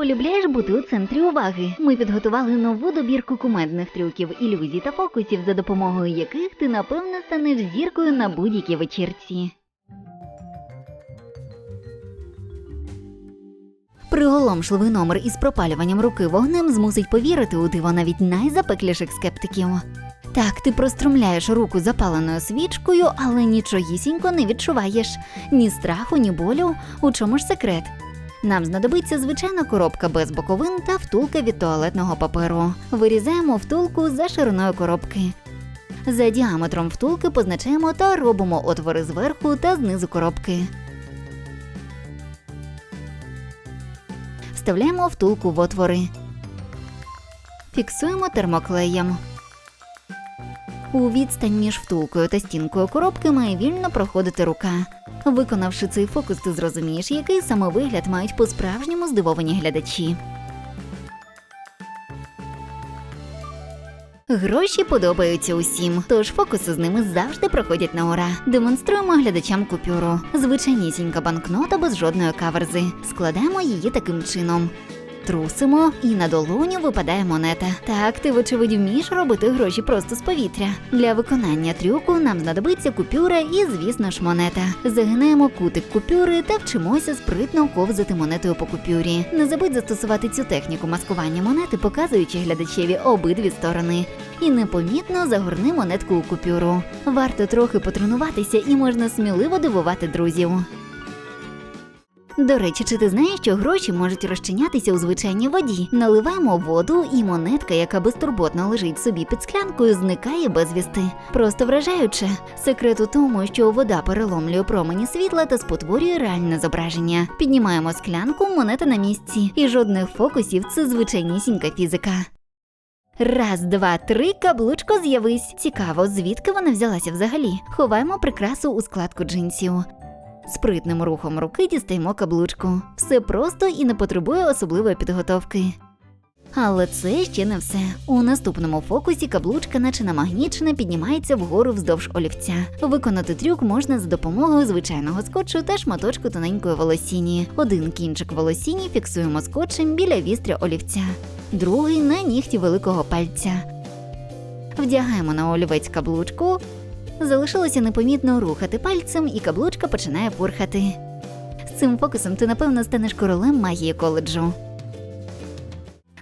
Полюбляєш бути у центрі уваги. Ми підготували нову добірку кумедних трюків, ілюзій та фокусів, за допомогою яких ти напевно станеш зіркою на будь-якій вечірці. Приголомшливий номер із пропалюванням руки вогнем змусить повірити у диво навіть найзапекліших скептиків. Так, ти прострумляєш руку запаленою свічкою, але нічогісінько не відчуваєш ні страху, ні болю. У чому ж секрет? Нам знадобиться звичайна коробка без боковин та втулка від туалетного паперу. Вирізаємо втулку за шириною коробки. За діаметром втулки позначаємо та робимо отвори зверху та знизу коробки. Вставляємо втулку в отвори. Фіксуємо термоклеєм. У відстань між втулкою та стінкою коробки має вільно проходити рука. Виконавши цей фокус, ти зрозумієш, який саме вигляд мають по-справжньому здивовані глядачі. Гроші подобаються усім, тож фокуси з ними завжди проходять на ура. Демонструємо глядачам купюру. Звичайнісінька банкнота без жодної каверзи. Складаємо її таким чином. Трусимо, і на долоню випадає монета. Так, ти, вочевидь, вмієш робити гроші просто з повітря. Для виконання трюку нам знадобиться купюра і, звісно ж, монета. Загинаємо кутик купюри та вчимося спритно ковзати монетою по купюрі. Не забудь застосувати цю техніку маскування монети, показуючи глядачеві обидві сторони. І непомітно загорни монетку у купюру. Варто трохи потренуватися і можна сміливо дивувати друзів. До речі, чи ти знаєш, що гроші можуть розчинятися у звичайній воді? Наливаємо воду, і монетка, яка безтурботно лежить собі під склянкою, зникає безвісти. Просто вражаюче. Секрет у тому, що вода переломлює промені світла та спотворює реальне зображення. Піднімаємо склянку, монета на місці, і жодних фокусів це звичайнісінька фізика. Раз, два, три, каблучко з'явись. Цікаво, звідки вона взялася взагалі. Ховаємо прикрасу у складку джинсів. Спритним рухом руки дістаємо каблучку. Все просто і не потребує особливої підготовки. Але це ще не все. У наступному фокусі каблучка, наче намагнічена, піднімається вгору вздовж олівця. Виконати трюк можна за допомогою звичайного скотчу та шматочку тоненької волосіні. Один кінчик волосіні фіксуємо скотчем біля вістря олівця, другий на нігті великого пальця. Вдягаємо на олівець каблучку, Залишилося непомітно рухати пальцем, і каблучка починає пурхати. З цим фокусом ти, напевно, станеш королем магії коледжу.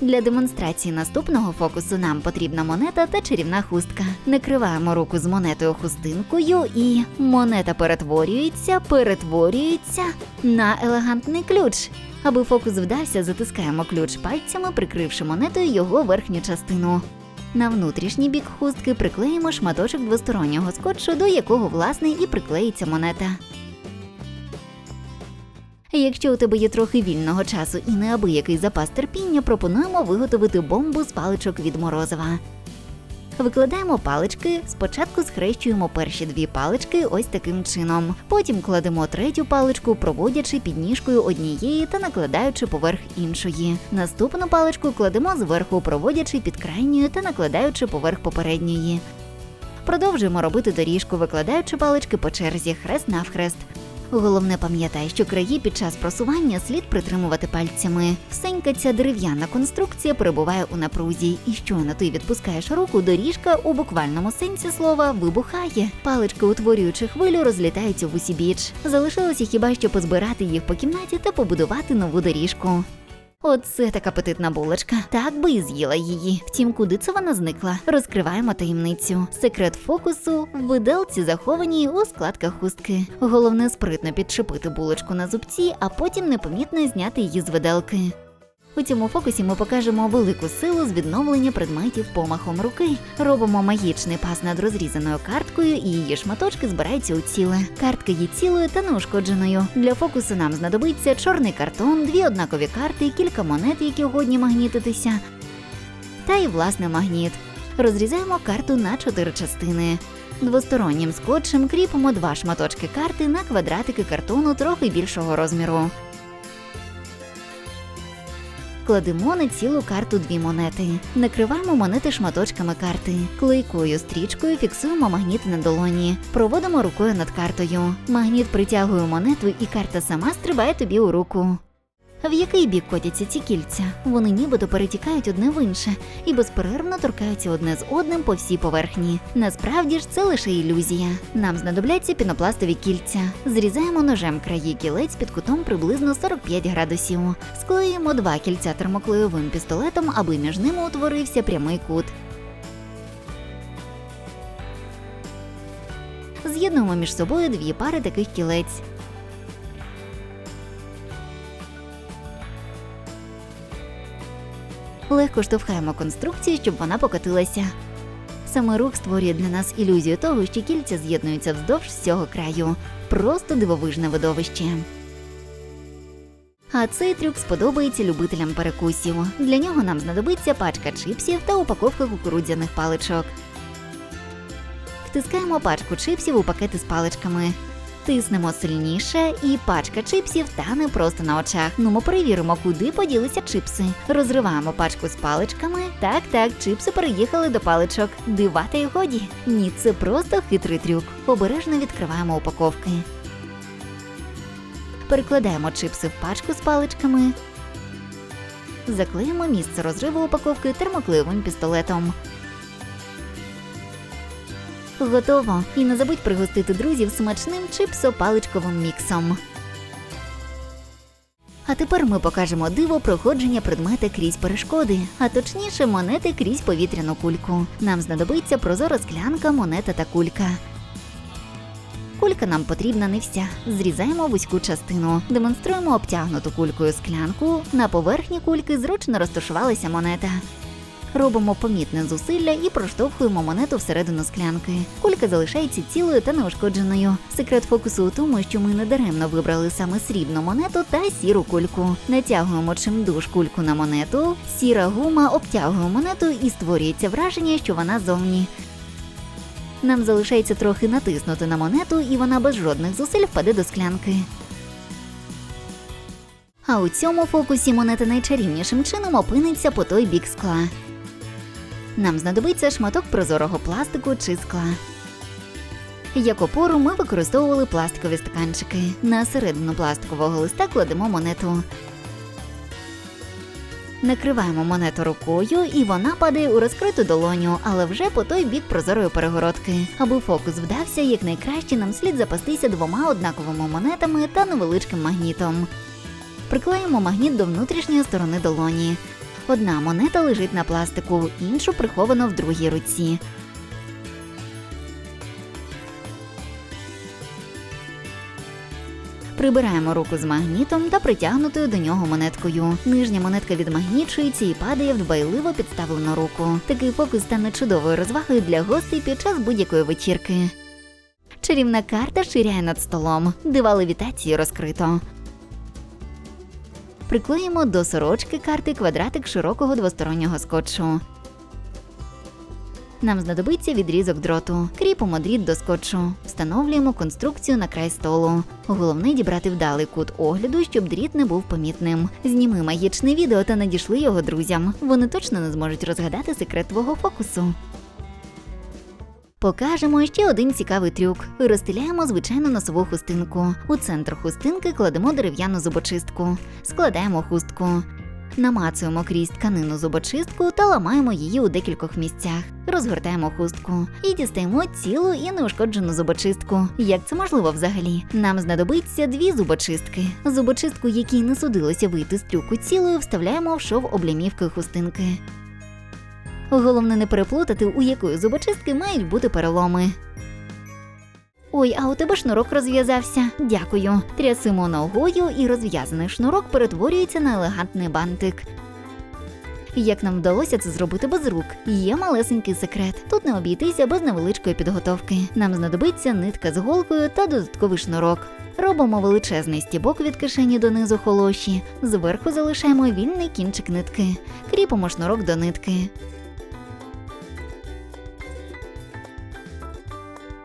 Для демонстрації наступного фокусу нам потрібна монета та чарівна хустка. Накриваємо руку з монетою хустинкою, і монета перетворюється, перетворюється на елегантний ключ. Аби фокус вдався, затискаємо ключ пальцями, прикривши монетою його верхню частину. На внутрішній бік хустки приклеїмо шматочок двостороннього скотчу, до якого власне і приклеїться монета. Якщо у тебе є трохи вільного часу і неабиякий запас терпіння, пропонуємо виготовити бомбу з паличок від морозива. Викладаємо палички, спочатку схрещуємо перші дві палички ось таким чином. Потім кладемо третю паличку, проводячи підніжкою однієї та накладаючи поверх іншої. Наступну паличку кладемо зверху, проводячи під крайньою та накладаючи поверх попередньої. Продовжуємо робити доріжку, викладаючи палички по черзі хрест навхрест. Головне пам'ятай, що краї під час просування слід притримувати пальцями. Всенька ця дерев'яна конструкція перебуває у напрузі, і щойно ти відпускаєш руку, доріжка у буквальному сенсі слова вибухає. Палички, утворюючи хвилю, розлітаються в усі біч. Залишилося хіба що позбирати їх по кімнаті та побудувати нову доріжку. Оце така апетитна булочка. Так би і з'їла її. Втім, куди це вона зникла? Розкриваємо таємницю. Секрет фокусу в виделці захованій у складках хустки. Головне спритно підшипити булочку на зубці, а потім непомітно зняти її з виделки. У цьому фокусі ми покажемо велику силу з відновлення предметів помахом руки. Робимо магічний пас над розрізаною карткою, і її шматочки збираються у ціле. Картка є цілою та неушкодженою. Для фокусу нам знадобиться чорний картон, дві однакові карти, кілька монет, які годні магнітитися, та й власне магніт. Розрізаємо карту на чотири частини. Двостороннім скотчем кріпимо два шматочки карти на квадратики картону трохи більшого розміру. Кладемо на цілу карту дві монети. Накриваємо монети шматочками карти. Клейкою стрічкою фіксуємо магніт на долоні. Проводимо рукою над картою. Магніт притягує монету, і карта сама стрибає тобі у руку. В який бік котяться ці кільця? Вони нібито перетікають одне в інше і безперервно торкаються одне з одним по всій поверхні. Насправді ж це лише ілюзія. Нам знадобляться пінопластові кільця. Зрізаємо ножем краї кілець під кутом приблизно 45 градусів. Склеїмо два кільця термоклеєвим пістолетом, аби між ними утворився прямий кут. З'єднуємо між собою дві пари таких кілець. Легко штовхаємо конструкцію, щоб вона покотилася. Саме рух створює для нас ілюзію того, що кільця з'єднуються вздовж всього краю. Просто дивовижне видовище. А цей трюк сподобається любителям перекусів. Для нього нам знадобиться пачка чипсів та упаковка кукурудзяних паличок. Втискаємо пачку чипсів у пакети з паличками. Тиснемо сильніше, і пачка чипсів тане просто на очах. Ну, ми перевіримо, куди поділися чипси. Розриваємо пачку з паличками. Так, так, чипси переїхали до паличок. Дивати й годі. Ні, це просто хитрий трюк. Обережно відкриваємо упаковки. Перекладаємо чипси в пачку з паличками. Заклеїмо місце розриву упаковки термоклеєвим пістолетом. Готово. І не забудь пригостити друзів смачним чипсо-паличковим міксом. А тепер ми покажемо диво проходження предмета крізь перешкоди, а точніше монети крізь повітряну кульку. Нам знадобиться прозора склянка, монета та кулька. Кулька нам потрібна не вся. Зрізаємо вузьку частину, демонструємо обтягнуту кулькою склянку. На поверхні кульки зручно розташувалася монета. Робимо помітне зусилля і проштовхуємо монету всередину склянки. Кулька залишається цілою та неушкодженою. Секрет фокусу у тому, що ми недаремно вибрали саме срібну монету та сіру кульку. Натягуємо чимдуж кульку на монету. Сіра гума обтягує монету і створюється враження, що вона зовні. Нам залишається трохи натиснути на монету, і вона без жодних зусиль впаде до склянки. А у цьому фокусі монета найчарівнішим чином опиниться по той бік скла. Нам знадобиться шматок прозорого пластику чи скла. Як опору ми використовували пластикові стаканчики. На середину пластикового листа кладемо монету. Накриваємо монету рукою, і вона падає у розкриту долоню, але вже по той бік прозорої перегородки. Аби фокус вдався, якнайкраще нам слід запастися двома однаковими монетами та невеличким магнітом. Приклеїмо магніт до внутрішньої сторони долоні. Одна монета лежить на пластику, іншу приховано в другій руці. Прибираємо руку з магнітом та притягнутою до нього монеткою. Нижня монетка відмагнічується і падає в дбайливо підставлену руку. Такий фокус стане чудовою розвагою для гостей під час будь-якої вечірки. Чарівна карта ширяє над столом. Дива левітації розкрито. Приклеїмо до сорочки карти квадратик широкого двостороннього скотчу. Нам знадобиться відрізок дроту. Кріпимо дріт до скотчу. Встановлюємо конструкцію на край столу. Головне дібрати вдалий кут огляду, щоб дріт не був помітним. Зніми магічне відео та надішли його друзям. Вони точно не зможуть розгадати секрет твого фокусу. Покажемо ще один цікавий трюк. Розстеляємо звичайну носову хустинку. У центр хустинки кладемо дерев'яну зубочистку, складаємо хустку. Намацуємо крізь тканину зубочистку та ламаємо її у декількох місцях. Розгортаємо хустку і дістаємо цілу і неушкоджену зубочистку. Як це можливо взагалі? Нам знадобиться дві зубочистки. Зубочистку, якій не судилося вийти з трюку цілою, вставляємо в шов облямівки хустинки. Головне не переплутати, у якої зубочистки мають бути переломи. Ой, а у тебе шнурок розв'язався. Дякую. Трясимо ногою, і розв'язаний шнурок перетворюється на елегантний бантик. Як нам вдалося це зробити без рук? Є малесенький секрет. Тут не обійтися без невеличкої підготовки. Нам знадобиться нитка з голкою та додатковий шнурок. Робимо величезний стібок від кишені донизу холоші. Зверху залишаємо вільний кінчик нитки. Кріпимо шнурок до нитки.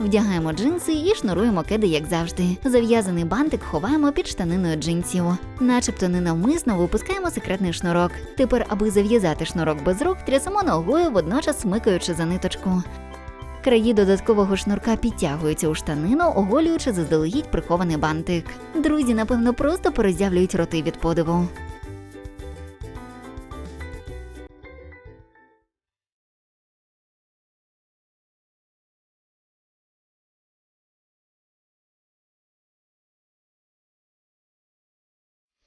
Вдягаємо джинси і шнуруємо кеди, як завжди. Зав'язаний бантик ховаємо під штаниною джинсів. Начебто ненавмисно випускаємо секретний шнурок. Тепер, аби зав'язати шнурок без рук, трясемо ногою, водночас смикаючи за ниточку. Краї додаткового шнурка підтягуються у штанину, оголюючи заздалегідь прихований бантик. Друзі, напевно, просто пороззявлюють роти від подиву.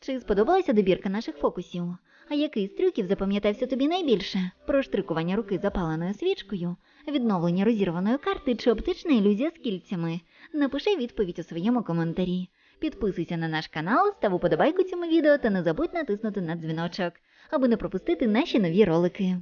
Чи сподобалася добірка наших фокусів? А який з трюків запам'ятався тобі найбільше? Проштрикування руки запаленою свічкою, відновлення розірваної карти чи оптична ілюзія з кільцями? Напиши відповідь у своєму коментарі. Підписуйся на наш канал, став уподобайку цьому відео та не забудь натиснути на дзвіночок, аби не пропустити наші нові ролики.